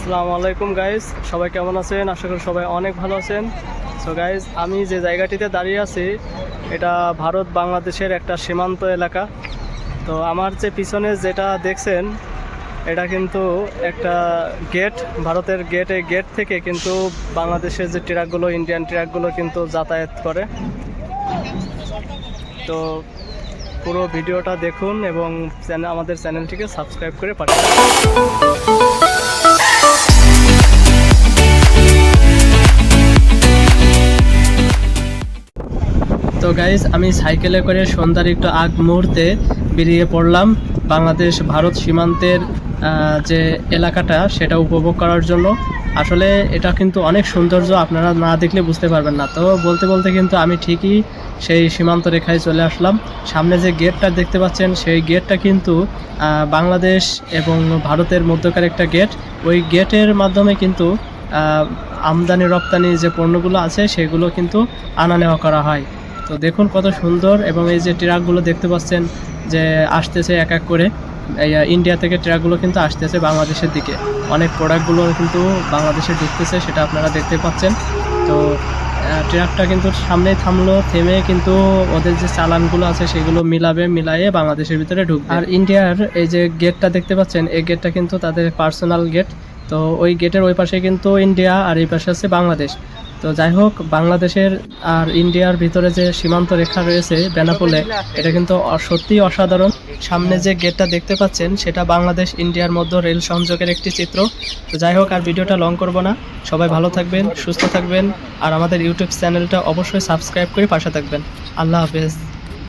আসসালামু আলাইকুম গাইজ সবাই কেমন আছেন? আশা করি সবাই অনেক ভালো আছেন। সো গাইজ আমি যে জায়গাটিতে দাঁড়িয়ে আছি, এটা ভারত বাংলাদেশের একটা সীমান্ত এলাকা। তো, আমার যে পিছনে যেটা দেখছেন, এটা কিন্তু একটা গেট ভারতের গেট গেট থেকে কিন্তু বাংলাদেশের যে ট্রাকগুলো ইন্ডিয়ান ট্রাকগুলো কিন্তু যাতায়াত করে। তো, পুরো ভিডিওটা দেখুন এবং আমাদের চ্যানেলটিকে সাবস্ক্রাইব করে পাঠান গাইজ আমি সাইকেলে করে সন্ধ্যার একটু আগ মুহূর্তে বেরিয়ে পড়লাম বাংলাদেশ ভারত সীমান্তের যে এলাকাটা সেটা উপভোগ করার জন্য। আসলে এটা কিন্তু অনেক সৌন্দর্য, আপনারা না দেখলে বুঝতে পারবেন না। তো বলতে বলতে কিন্তু আমি ঠিকই সেই সীমান্ত রেখায় চলে আসলাম। সামনে যে গেটটা দেখতে পাচ্ছেন, সেই গেটটা কিন্তু বাংলাদেশ এবং ভারতের মধ্যকার একটা গেট। ওই গেটের মাধ্যমে কিন্তু আমদানি রপ্তানি যে পণ্যগুলো আছে, সেগুলো কিন্তু আনা নেওয়া করা হয়। তো দেখুন কত সুন্দর এবং এই যে ট্রাকগুলো দেখতে পাচ্ছেন যে আসতেছে এক এক করে। ইন্ডিয়া থেকে ট্রাকগুলো কিন্তু আসতেছে বাংলাদেশের দিকে। অনেক প্রোডাক্টগুলো কিন্তু বাংলাদেশে ঢুকতেছে, সেটা আপনারা দেখতে পাচ্ছেন। তো ট্রাকটা কিন্তু সামনেই থামলো, থেমে কিন্তু ওদের যে চালানগুলো আছে সেগুলো মিলাবে, মিলায়ে বাংলাদেশের ভিতরে ঢুকবে। আর ইন্ডিয়ার এই যে গেটটা দেখতে পাচ্ছেন, এই গেটটা কিন্তু তাদের পার্সোনাল গেট তো ওই গেটের ওই পাশে কিন্তু ইন্ডিয়া আর এই পাশে আছে বাংলাদেশ। তো যাই হোক, বাংলাদেশের আর ইন্ডিয়ার ভিতরে যে সীমান্ত রেখা রয়েছে, বেনাপোলে, এটা কিন্তু সত্যিই অসাধারণ। সামনে যে গেটটা দেখতে পাচ্ছেন, সেটা বাংলাদেশ ইন্ডিয়ার মধ্যে রেল সংযোগের একটি চিত্র। তো যাই হোক, আর ভিডিওটা লং করব না। সবাই ভালো থাকবেন, সুস্থ থাকবেন, আর আমাদের ইউটিউব চ্যানেলটা অবশ্যই সাবস্ক্রাইব করে পাশে থাকবেন। আল্লাহ হাফেজ।